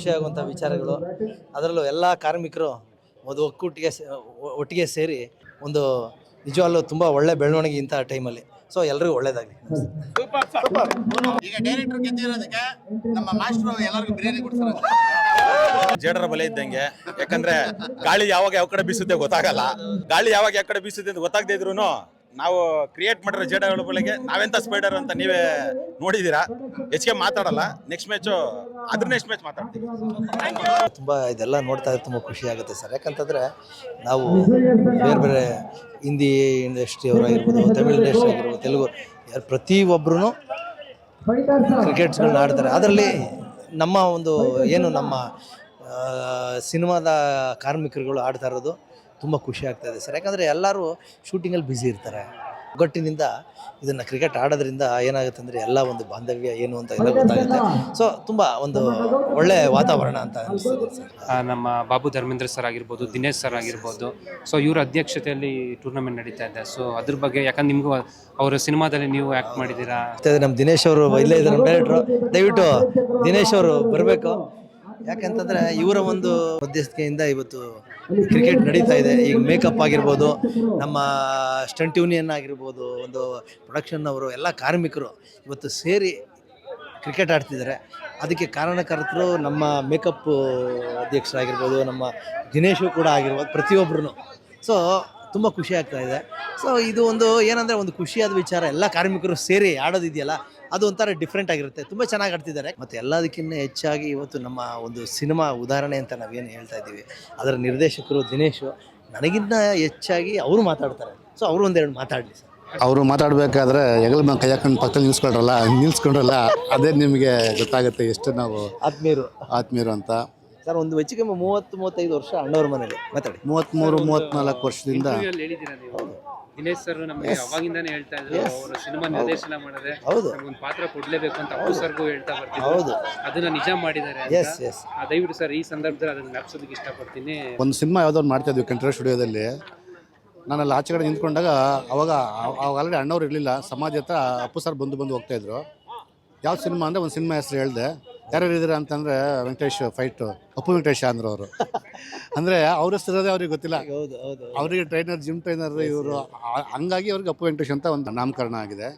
ಖುಷಿಯಾಗುವಂಥ ವಿಚಾರಗಳು. ಅದರಲ್ಲೂ ಎಲ್ಲ ಕಾರ್ಮಿಕರು ಒಂದು ಒಕ್ಕೂಟಿಗೆ ಒಟ್ಟಿಗೆ ಸೇರಿ ಒಂದು ನಿಜವಾಗ್ಲೂ ತುಂಬ ಒಳ್ಳೆ ಬೆಳವಣಿಗೆ ಇಂಥ ಟೈಮಲ್ಲಿ. ಸೊ ಎಲ್ರಿಗೂ ಒಳ್ಳೇದಾಗಲಿ. ಈಗ ಡೈರೆಕ್ಟರ್ ಗೆದ್ದಿರೋದಕ್ಕೆ ನಮ್ಮ ಮಾಸ್ಟ್ರು ಎಲ್ಲರಿಗೂ ಬಿರಿಯಾನಿ ಕೊಡ್ತಾರೆ ಜೇಡರ ಬಲೆ ಇದ್ದಂಗೆ. ಯಾಕಂದ್ರೆ ಗಾಳಿ ಯಾವಾಗ ಯಾವ ಕಡೆ ಬೀಸುತ್ತೆ ಗೊತ್ತಾಗಲ್ಲ. ಗಾಳಿ ಯಾವಾಗ ಯಾವ ಕಡೆ ಬೀಸುತ್ತೆ ಅಂತ ಗೊತ್ತಾಗದೇ ಇದ್ರು ನಾವು ಕ್ರಿಯೇಟ್ ಮಾಡಿರೋ ಜೇಡಗಳ ಬಳಿಗೆ ನಾವೆಂತ ಸ್ಪೈಡರ್ ಅಂತ ನೀವೇ ನೋಡಿದೀರಾ? ಹೆಚ್ಚಿಗೆ ಮಾತಾಡಲ್ಲ. ನೆಕ್ಸ್ಟ್ ಮ್ಯಾಚು ಅದ್ರ ನೆಕ್ಸ್ಟ್ ಮ್ಯಾಚ್ ಮಾತಾಡ್ತೀವಿ. ತುಂಬ ಇದೆಲ್ಲ ನೋಡ್ತಾ ಇದ್ರೆ ತುಂಬ ಖುಷಿ ಆಗುತ್ತೆ ಸರ್. ಯಾಕಂತಂದರೆ ನಾವು ಬೇರೆ ಬೇರೆ ಹಿಂದಿ ಇಂಡಸ್ಟ್ರಿ ಅವರಾಗಿರ್ಬೋದು ತಮಿಳ್ ಇಂಡಸ್ಟ್ರಿ ಆಗಿರ್ಬೋದು ತೆಲುಗು ಯಾರು ಪ್ರತಿಯೊಬ್ಬರೂ ಕ್ರಿಕೆಟ್ಸ್ಗಳನ್ನ ಆಡ್ತಾರೆ. ಅದರಲ್ಲಿ ನಮ್ಮ ಒಂದು ಏನು ನಮ್ಮ ಸಿನಿಮಾದ ಕಾರ್ಮಿಕರುಗಳು ಆಡ್ತಾ ಇರೋದು ತುಂಬ ಖುಷಿ ಆಗ್ತಾ ಇದೆ ಸರ್. ಯಾಕಂದರೆ ಎಲ್ಲರೂ ಶೂಟಿಂಗಲ್ಲಿ ಬ್ಯುಸಿ ಇರ್ತಾರೆ. ಒಗ್ಗಟ್ಟಿನಿಂದ ಇದನ್ನು ಕ್ರಿಕೆಟ್ ಆಡೋದ್ರಿಂದ ಏನಾಗುತ್ತೆ ಅಂದರೆ ಎಲ್ಲ ಒಂದು ಬಾಂಧವ್ಯ ಏನು ಅಂತ ಎಲ್ಲ ಗೊತ್ತಾಗುತ್ತೆ. ಸೊ ತುಂಬ ಒಂದು ಒಳ್ಳೆ ವಾತಾವರಣ ಅಂತ ಅನಿಸ್ತದೆ ಸರ್. ಆ, ನಮ್ಮ ಬಾಬು ಧರ್ಮೇಂದ್ರ ಸರ್ ಆಗಿರ್ಬೋದು ದಿನೇಶ್ ಸರ್ ಆಗಿರ್ಬೋದು. ಸೊ ಇವರ ಅಧ್ಯಕ್ಷತೆಯಲ್ಲಿ ಟೂರ್ನಮೆಂಟ್ ನಡೀತಾ ಇದೆ. ಸೊ ಅದ್ರ ಬಗ್ಗೆ ಯಾಕಂದ್ರೆ ನಿಮಗೂ ಅವರ ಸಿನಿಮಾದಲ್ಲಿ ನೀವು ಆ್ಯಕ್ಟ್ ಮಾಡಿದ್ದೀರಾ? ಮತ್ತೆ ನಮ್ಮ ದಿನೇಶ್ ಅವರು ಇಲ್ಲೇ ಇದ್ದಾರೆ ನಮ್ಮ ಡೈರೆಕ್ಟ್ರು ದಯವಿಟ್ಟು ದಿನೇಶ್ ಅವರು ಬರಬೇಕು. ಯಾಕಂತಂದರೆ ಇವರ ಒಂದು ಮಧ್ಯಸ್ಥಿಕೆಯಿಂದ ಇವತ್ತು ಕ್ರಿಕೆಟ್ ನಡೀತಾ ಇದೆ. ಈಗ ಮೇಕಪ್ ಆಗಿರ್ಬೋದು ನಮ್ಮ ಸ್ಟಂಟ್ ಯೂನಿಯನ್ ಆಗಿರ್ಬೋದು ಒಂದು ಪ್ರೊಡಕ್ಷನ್ ಅವರು ಎಲ್ಲ ಕಾರ್ಮಿಕರು ಇವತ್ತು ಸೇರಿ ಕ್ರಿಕೆಟ್ ಆಡ್ತಿದ್ದಾರೆ. ಅದಕ್ಕೆ ಕಾರಣಕರ್ತರು ನಮ್ಮ ಮೇಕಪ್ ಅಧ್ಯಕ್ಷರಾಗಿರ್ಬೋದು ನಮ್ಮ ದಿನೇಶು ಕೂಡ ಆಗಿರ್ಬೋದು ಪ್ರತಿಯೊಬ್ಬರು ಸೊ ತುಂಬ ಖುಷಿ ಆಗ್ತಾ ಇದೆ. ಸೊ ಇದು ಒಂದು ಏನಂದರೆ ಒಂದು ಖುಷಿಯಾದ ವಿಚಾರ. ಎಲ್ಲ ಕಾರ್ಮಿಕರು ಸೇರಿ ಆಡೋದಿದೆಯಲ್ಲ ಅದು ಒಂಥರ ಡಿಫ್ರೆಂಟ್ ಆಗಿರುತ್ತೆ. ತುಂಬ ಚೆನ್ನಾಗಿ ಆಡ್ತಿದ್ದಾರೆ. ಮತ್ತು ಎಲ್ಲದಕ್ಕಿಂತ ಹೆಚ್ಚಾಗಿ ಇವತ್ತು ನಮ್ಮ ಒಂದು ಸಿನಿಮಾ ಉದಾಹರಣೆ ಅಂತ ನಾವೇನು ಹೇಳ್ತಾ ಇದ್ದೀವಿ. ಅದರ ನಿರ್ದೇಶಕರು ದಿನೇಶು ನನಗಿಂತ ಹೆಚ್ಚಾಗಿ ಅವರು ಮಾತಾಡ್ತಾರೆ. ಸೊ ಅವರು ಒಂದೆರಡು ಮಾತಾಡಲಿ ಸರ್. ಅವರು ಮಾತಾಡಬೇಕಾದ್ರೆ ಹೆಗಲ ಮೇಲೆ ಕೈ ಹಾಕೊಂಡು ಪಕ್ಕದಲ್ಲಿ ನಿಲ್ಸ್ಕೊಂಡ್ರಲ್ಲ ನಿಲ್ಸ್ಕೊಂಡ್ರಲ್ಲ ಅದೇ ನಿಮಗೆ ಗೊತ್ತಾಗುತ್ತೆ ಎಷ್ಟು ನಾವು ಆತ್ಮೀಯರು. ಆತ್ಮೀಯರು ಅಂತ. ಸರ್ ಒಂದು ಹೆಚ್ಚಿಗೆ ಮೂವತ್ತು ಮೂವತ್ತೈದು ವರ್ಷ ಅಣ್ಣವ್ರ ಮನೇಲಿ. ಮಾತಾಡಿ. ಮೂವತ್ತ್ಮೂರು ಮೂವತ್ತ್ನಾಲ್ಕು ವರ್ಷದಿಂದ ದಿನೇಶ್ ಸರ್ ನಮಗೆ ಅವಾಗಿಂದಾನೇ ಹೇಳ್ತಾ ಇದ್ರು ಅವರು ಸಿನಿಮಾ ನಿರ್ದೇಶನ ಮಾಡಿದ್ರೆ ಹೌದು. ಒಂದು ಪಾತ್ರ ಕೊಡ್ಲೇಬೇಕು ಅಂತ ಅಪ್ಪು ಸರ್ಗೂ ಹೇಳ್ತಾ ಬರ್ತಿದ್ರು. ಹೌದು. ಅದನ್ನ ನಿಜ ಮಾಡಿದ್ದಾರೆ ಎಸ್ ಎಸ್ ಆ, ದಯವಿಟ್ಟು ಸರ್ ಈ ಸಂದರ್ಭದಲ್ಲಿ ಅದನ್ನ ಜ್ಞಾಪಿಸೋದಕ್ಕೆ ಇಷ್ಟಪಡ್ತೀನಿ. ಒಂದು ಸಿನಿಮಾ ಯಾವುದೋ ಒಂದು ಮಾಡ್ತಾ ಇದ್ವಿ ಕಂಟ್ರೋಲ್ ಸ್ಟುಡಿಯೋದಲ್ಲಿ. ನಾನು ಅಲ್ಲಿ ಆಚೆ ಕಡೆ ನಿಂತ್ಕೊಂಡಾಗ ಅವಾಗ ಅವಾಗ ಆಲ್ರೆಡಿ ಅಣ್ಣವ್ರು ಇರಲಿಲ್ಲ. ಸಮಾಜ ಹತ್ರ ಅಪ್ಪು ಸರ್ ಬಂದು ಬಂದು ಹೋಗ್ತಾ ಇದ್ರು. ಯಾವ ಸಿನಿಮಾ ಅಂದ್ರೆ ಒಂದು ಸಿನಿಮಾ ಹೆಸರು ಹೇಳಿದೆ. ಯಾರ್ಯಾರು ಇದ್ದೀರಾ ಅಂತಂದ್ರೆ ವೆಂಕಟೇಶ್ ಫೈಟು ಅಪ್ಪು ವೆಂಕಟೇಶ್ ಅಂದ್ರ ಅವರು. ಅಂದ್ರೆ ಅವ್ರ ಹೆಸರದೇ ಅವ್ರಿಗೆ ಗೊತ್ತಿಲ್ಲ. ಹೌದು ಹೌದು ಅವರಿಗೆ ಟ್ರೈನರ್ ಜಿಮ್ ಟ್ರೈನರ್ ಇವರು ಹಂಗಾಗಿ ಅವ್ರಿಗೆ ಅಪ್ಪು ವೆಂಕಟೇಶ್ ಅಂತ ಒಂದು ನಾಮಕರಣ ಆಗಿದೆ.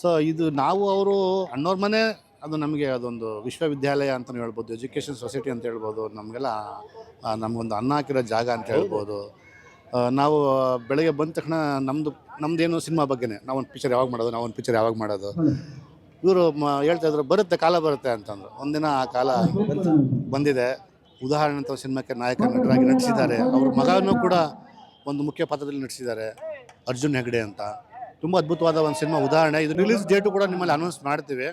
ಸೊ ಇದು ನಾವು ಅವರು ಅಣ್ಣವ್ರ ಮನೆ ಅದು ನಮಗೆ ಅದೊಂದು ವಿಶ್ವವಿದ್ಯಾಲಯ ಅಂತ ಹೇಳ್ಬೋದು ಎಜುಕೇಷನ್ ಸೊಸೈಟಿ ಅಂತ ಹೇಳ್ಬೋದು ನಮಗೆಲ್ಲ ನಮಗೊಂದು ಅನ್ನ ಹಾಕಿರೋ ಜಾಗ ಅಂತ ಹೇಳ್ಬೋದು. ನಾವು ಬೆಳಗ್ಗೆ ಬಂದ ತಕ್ಷಣ ನಮ್ಮದು ನಮ್ದೇನು ಸಿನಿಮಾ ಬಗ್ಗೆನೇ ನಾವೊಂದು ಪಿಕ್ಚರ್ ಯಾವಾಗ ಮಾಡೋದು ನಾವೊಂದು ಪಿಕ್ಚರ್ ಯಾವಾಗ ಮಾಡೋದು. ಇವರು ಹೇಳ್ತಾ ಇದ್ರು, ಬರುತ್ತೆ, ಕಾಲ ಬರುತ್ತೆ ಅಂತಂದ್ರು. ಒಂದಿನ ಆ ಕಾಲ ಬಂದಿದೆ. ಉದಾಹರಣೆ ಅಂತ ಸಿನಿಮಾಕ್ಕೆ ನಾಯಕ ನಟರಾಗಿ ನಟಿಸಿದ್ದಾರೆ. ಅವ್ರ ಮಗನೂ ಕೂಡ ಒಂದು ಮುಖ್ಯ ಪಾತ್ರದಲ್ಲಿ ನಟಿಸಿದ್ದಾರೆ, ಅರ್ಜುನ್ ಹೆಗ್ಡೆ ಅಂತ. ತುಂಬ ಅದ್ಭುತವಾದ ಒಂದು ಸಿನಿಮಾ ಉದಾಹರಣೆ. ಇದು ರಿಲೀಸ್ ಡೇಟು ಕೂಡ ನಿಮ್ಮಲ್ಲಿ ಅನೌನ್ಸ್ ಮಾಡ್ತೀವಿ.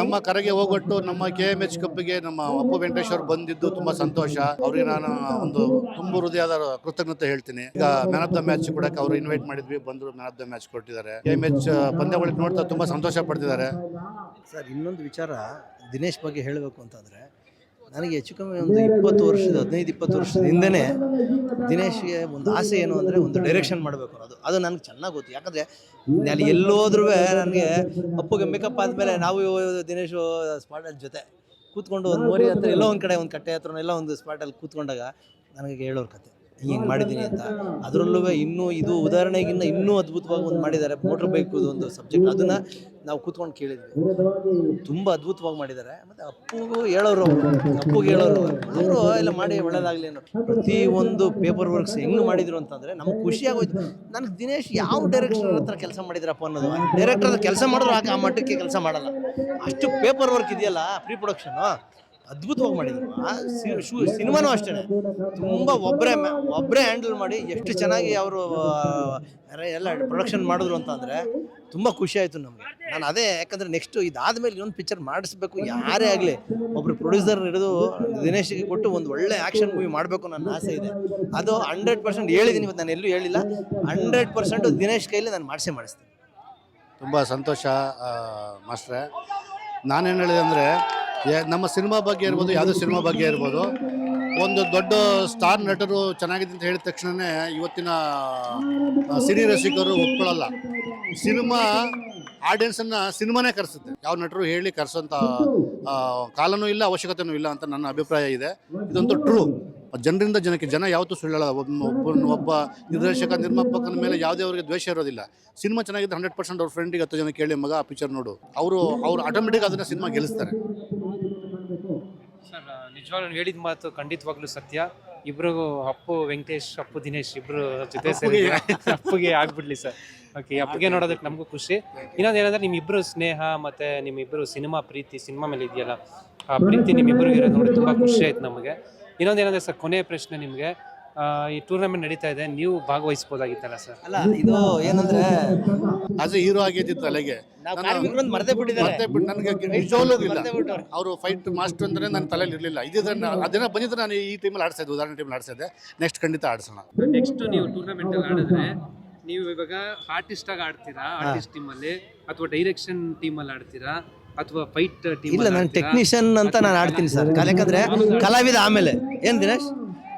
ನಮ್ಮ ಕರೆಗೆ ಹೋಗೊಟ್ಟು ನಮ್ಮ ಕೆ ಎಂ ಎಚ್ ಕಪ್ಪಿಗೆ ನಮ್ಮ ಅಪ್ಪು ವೆಂಕಟೇಶ್ವರ್ ಬಂದಿದ್ದು ತುಂಬಾ ಸಂತೋಷ. ಅವ್ರಿಗೆ ನಾನು ಒಂದು ತುಂಬ ಹೃದಯದ ಕೃತಜ್ಞತೆ ಹೇಳ್ತೀನಿ. ಈಗ ಮ್ಯಾನ್ ಆಫ್ ದ ಮ್ಯಾಚ್ ಕೂಡ ಅವ್ರು ಇನ್ವೈಟ್ ಮಾಡಿದ್ವಿ, ಬಂದರು ಮ್ಯಾನ್ ಆಫ್ ದ ಮ್ಯಾಚ್ ಕೊಟ್ಟಿದ್ದಾರೆ. ಕೆ ಎಂ ಎಚ್ ಪಂದ್ಯಗಳಿಗೆ ನೋಡ್ತಾ ತುಂಬಾ ಸಂತೋಷ ಪಡ್ತಿದ್ದಾರೆ. ಸರ್, ಇನ್ನೊಂದು ವಿಚಾರ ದಿನೇಶ್ ಬಗ್ಗೆ ಹೇಳಬೇಕು ಅಂತಂದರೆ ನನಗೆ ಹೆಚ್ಚು ಕಮ್ಮಿ ಒಂದು ಇಪ್ಪತ್ತು ವರ್ಷದ ಹದಿನೈದು ಇಪ್ಪತ್ತು ವರ್ಷದ ಹಿಂದೆನೇ ದಿನೇಶ್ಗೆ ಒಂದು ಆಸೆ ಏನು ಅಂದರೆ ಒಂದು ಡೈರೆಕ್ಷನ್ ಮಾಡಬೇಕು ಅನ್ನೋದು. ಅದು ನನಗೆ ಚೆನ್ನಾಗಿ ಗೊತ್ತು. ಯಾಕಂದರೆ ನಾನು ಎಲ್ಲೋದ್ರೂ ನನಗೆ ಅಪ್ಪಗೆ ಮೇಕಪ್ ಆದಮೇಲೆ ನಾವು ದಿನೇಶು ಸ್ಪಾಟಲ್ ಜೊತೆ ಕೂತ್ಕೊಂಡು ಒಂದು ಮೋರಿ ಹತ್ರ ಎಲ್ಲೋ ಒಂದು ಕಡೆ ಒಂದು ಕಟ್ಟೆ ಹತ್ರ ಎಲ್ಲ ಒಂದು ಸ್ಪಾಟಲ್ಲಿ ಕೂತ್ಕೊಂಡಾಗ ನನಗೆ ಹೇಳೋರು ಕತೆ. ಹಿಂಗೆ ಮಾಡಿದ್ದೀನಿ ಅಂತ. ಅದರಲ್ಲೂ ಇನ್ನೂ ಇದು ಉದಾಹರಣೆಗಿನ್ನ ಇನ್ನೂ ಅದ್ಭುತವಾಗಿ ಒಂದು ಮಾಡಿದ್ದಾರೆ ಮೋಟ್ರ್ ಬೈಕ್ ಒಂದು ಸಬ್ಜೆಕ್ಟ್ ಅದನ್ನು ನಾವು ಕೂತ್ಕೊಂಡು ಕೇಳಿದ್ವಿ. ತುಂಬಾ ಅದ್ಭುತವಾಗಿ ಮಾಡಿದ್ದಾರೆ. ಮತ್ತೆ ಅಪ್ಪು ಹೇಳೋರು ಅಪ್ಪುಗೆ ಹೇಳೋರು ಅವರು. ಎಲ್ಲ ಮಾಡಿ ಒಳ್ಳೇದಾಗಲಿ ಅನ್ನೋ ಪ್ರತಿ ಒಂದು ಪೇಪರ್ ವರ್ಕ್ಸ್ ಹೆಂಗ್ ಮಾಡಿದ್ರು ಅಂತಂದ್ರೆ ನಮ್ಗೆ ಖುಷಿ ಆಗೋಯ್ತು. ನನಗೆ ದಿನೇಶ್ ಯಾವ ಡೈರೆಕ್ಟರ್ ಹತ್ರ ಕೆಲಸ ಮಾಡಿದ್ರಪ್ಪ ಅನ್ನೋದು. ಡೈರೆಕ್ಟರ್ ಕೆಲಸ ಮಾಡಿದ್ರು ಆ ಮಟ್ಟಕ್ಕೆ ಕೆಲಸ ಮಾಡಲ್ಲ. ಅಷ್ಟು ಪೇಪರ್ ವರ್ಕ್ ಇದೆಯಲ್ಲ ಪ್ರೀ ಪ್ರೊಡಕ್ಷನ್ ಅದ್ಭುತವಾಗಿ ಮಾಡಿದ್ರು. ಸಿನಿಮಾನೂ ಅಷ್ಟೇ ತುಂಬ ಒಬ್ಬರೇ ಒಬ್ಬರೇ ಹ್ಯಾಂಡಲ್ ಮಾಡಿ ಎಷ್ಟು ಚೆನ್ನಾಗಿ ಅವರು ಎಲ್ಲ ಪ್ರೊಡಕ್ಷನ್ ಮಾಡಿದ್ರು ಅಂತಂದರೆ ತುಂಬ ಖುಷಿ ಆಯಿತು ನಮಗೆ. ನಾನು ಅದೇ, ಯಾಕಂದರೆ ನೆಕ್ಸ್ಟ್ ಇದಾದಮೇಲೆ ಇನ್ನೊಂದು ಪಿಕ್ಚರ್ ಮಾಡಿಸ್ಬೇಕು, ಯಾರೇ ಆಗಲಿ. ಒಬ್ರು ಪ್ರೊಡ್ಯೂಸರ್ ಹಿಡಿದು ದಿನೇಶ್ಗೆ ಕೊಟ್ಟು ಒಂದು ಒಳ್ಳೆ ಆ್ಯಕ್ಷನ್ ಮೂವಿ ಮಾಡಬೇಕು ನನ್ನ ಆಸೆ ಇದೆ. ಅದು ಹಂಡ್ರೆಡ್ ಪರ್ಸೆಂಟ್ ಹೇಳಿದ್ದೀನಿ ಇವತ್ತು ನಾನು ಎಲ್ಲೂ ಹೇಳಿಲ್ಲ. ಹಂಡ್ರೆಡ್ ಪರ್ಸೆಂಟು ದಿನೇಶ್ ಕೈಲಿ ನಾನು ಮಾಡಿಸಿ ಮಾಡಿಸ್ತೀನಿ. ತುಂಬ ಸಂತೋಷ ಮಾಸ್ಟ್ರೆ. ನಾನೇನು ಹೇಳಿದೆ ಅಂದರೆ ನಮ್ಮ ಸಿನಿಮಾ ಬಗ್ಗೆ ಇರ್ಬೋದು, ಯಾವುದೋ ಸಿನಿಮಾ ಬಗ್ಗೆ ಇರ್ಬೋದು. ಒಂದು ದೊಡ್ಡ ಸ್ಟಾರ್ ನಟರು ಚೆನ್ನಾಗಿದೆ ಅಂತ ಹೇಳಿದ ತಕ್ಷಣವೇ ಇವತ್ತಿನ ಸಿನಿ ರಸಿಕರು ಒಪ್ಕೊಳ್ಳಲ್ಲ ಸಿನಿಮಾ ಆಡಿಯನ್ಸನ್ನು ಸಿನಿಮಾನೇ ಕರೆಸುತ್ತೆ. ಯಾವ ನಟರು ಹೇಳಿ ಕರೆಸೋಂಥ ಕಾಲನೂ ಇಲ್ಲ, ಅವಶ್ಯಕತೆನೂ ಇಲ್ಲ ಅಂತ ನನ್ನ ಅಭಿಪ್ರಾಯ ಇದೆ. ಇದಂತೂ ಟ್ರೂ ಜನರಿಂದ ಜನಕ್ಕೆ ಜನ ಯಾವತ್ತೂ ಸುಳ್ಳಲ್ಲ. ಒಬ್ಬ ಒಬ್ಬ ನಿರ್ದೇಶಕ, ನಿರ್ಮಾಪಕನ ಮೇಲೆ ಯಾವುದೇ ಅವರಿಗೆ ದ್ವೇಷ ಇರೋದಿಲ್ಲ. ಸಿನಿಮಾ ಚೆನ್ನಾಗಿದ್ದರೆ ಹಂಡ್ರೆಡ್ ಪರ್ಸೆಂಟ್ ಅವ್ರ ಫ್ರೆಂಡಿಗೆ ಹತ್ತು ಜನ ಕೇಳಿ, ಮಗ, ಆ ಪಿಕ್ಚರ್ ನೋಡು. ಅವರು, ಅವ್ರು ಆಟೋಮೆಟಿಕ್ ಅದನ್ನ ಸಿನಿಮಾ ಗೆಲ್ಲಿಸ್ತಾರೆ. ನಿಜವಾಗ್ಲೂ ಹೇಳಿದ ಮಾತು ಖಂಡಿತವಾಗ್ಲೂ ಸತ್ಯ. ಇಬ್ರಿಗೂ ಅಪ್ಪು ವೆಂಕಟೇಶ್ ಅಪ್ಪು ದಿನೇಶ್ ಇಬ್ರು ಜೊತೆ ಸೇರಿ ಅಪ್ಪುಗೆ ಆಗ್ಬಿಡ್ಲಿ ಸರ್. ಓಕೆ ಅಪ್ಪಗೆ ನೋಡೋದಕ್ಕೆ ನಮಗೂ ಖುಷಿ. ಇನ್ನೊಂದು ಏನಂದ್ರೆ ನಿಮ್ಮಿಬ್ರು ಸ್ನೇಹ ಮತ್ತೆ ನಿಮ್ಮಿಬ್ರು ಸಿನಿಮಾ ಪ್ರೀತಿ ಸಿನಿಮಾ ಮೇಲೆ ಇದೆಯಲ್ಲ ಆ ಪ್ರೀತಿ ನಿಮ್ಮಿಬ್ರಿಗೆ ಇರೋದು ನೋಡಿ ತುಂಬಾ ಖುಷಿ ಆಯ್ತು ನಮಗೆ. ಇನ್ನೊಂದು ಏನಂದ್ರೆ ಸರ್ ಕೊನೆಯ ಪ್ರಶ್ನೆ ನಿಮಗೆ. ಈ ಟೂರ್ನಮೆಂಟ್ ನಡೀತಾ ಇದೆ. ನೀವು ಭಾಗವಹಿಸ್ಬೋದಾಗಿತ್ತಲ್ಲ ಸರ್? ಅಲ್ಲ ಇದು ಏನಂದ್ರೆ ಅದು ಹೀರೋ ಆಗಿದ್ದಿತ್ತು ತಲೆಗೆ ಮರದೇ ಬಿಟ್ಟಿದ್ದಾರೆ. ಬಿಟ್ಟು ನನಗೆ ನಿಜವಾಗ್ಲೂ ಇಲ್ಲ ಅವರು ಫೈಟ್ ಮಾಸ್ಟರ್ ಅಂದ್ರೆ ನನ್ನ ತಲೆಯಲ್ಲಿ ಇರಲಿಲ್ಲ. ಇದನ್ನ ಅದನ್ನ ಅದೇನೋ ಬಂದಿದ್ರೆ ನಾನು ಈ ಟೀಮ್ ಅಲ್ಲಿ ಇದ್ದೆ ಉದಾಹರಣೆ ಟೀಮ್ ಆಡ್ಸಿದ್ದೆ ನೆಕ್ಸ್ಟ್ ಖಂಡಿತ ಆಡ್ಸೋಣ. ನೆಕ್ಸ್ಟ್ ನೀವು ಟೂರ್ನಮೆಂಟ್ ಅಲ್ಲಿ ಆಡಿದ್ರೆ ನೀವು ಇವಾಗ ಆರ್ಟಿಸ್ಟ್ ಆಗಿ ಆಡ್ತೀರಾ? ಆರ್ಟಿಸ್ಟ್ ಟೀಮ್ ಅಲ್ಲಿ ಅಥವಾ ಡೈರೆಕ್ಷನ್ ಟೀಮ್ ಅಲ್ಲಿ ಆಡ್ತೀರಾ? ಅಥವಾ ಫೈಟ್ ಟೀಮ್ ಇಲ್ಲ ನಾನು ಟೆಕ್ನಿಷಿಯನ್ ಅಂತ ನಾನು ಆಡ್ತೀನಿ ಸರ್. ಯಾಕಂದ್ರೆ ಕಲಾವಿದ ಆಮೇಲೆ. ಏನ್ ದಿನೇಶ್?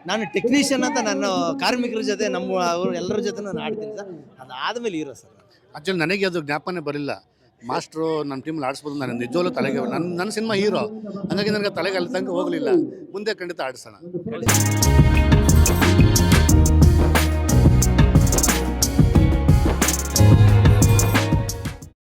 ನಾನು ಟೆಕ್ನಿಷಿಯನ್ ಅಂತ ನಾನು ಕಾರ್ಮಿಕರ ಜೊತೆ ನಮ್ಮ ಅವರು ಎಲ್ಲರ ಜೊತೆ ನಾನು ಆಡ್ತೀನಿ ಸರ್. ಅದಾದ್ಮೇಲೆ ಹೀರೋ ಸರ್ ಆಕ್ಚುಲಿ ನನಗೆ ಅದು ಜ್ಞಾಪನೆ ಬರಲಿಲ್ಲ. ಮಾಸ್ಟ್ರು ನನ್ನ ಟೀಮಲ್ಲಿ ಆಡಿಸ್ಬೋದು ನಾನು ನಿಜವಲ್ಲೂ ತಲೆಗೆ ನನ್ನ ನನ್ನ ಸಿನಿಮಾ ಹೀರೋ ಹಂಗಾಗಿ ನನಗೆ ತಲೆಗೆ ಅಲ್ಲಿ ತನಕ ಹೋಗಲಿಲ್ಲ. ಮುಂದೆ ಖಂಡಿತ ಆಡಿಸೋಣ.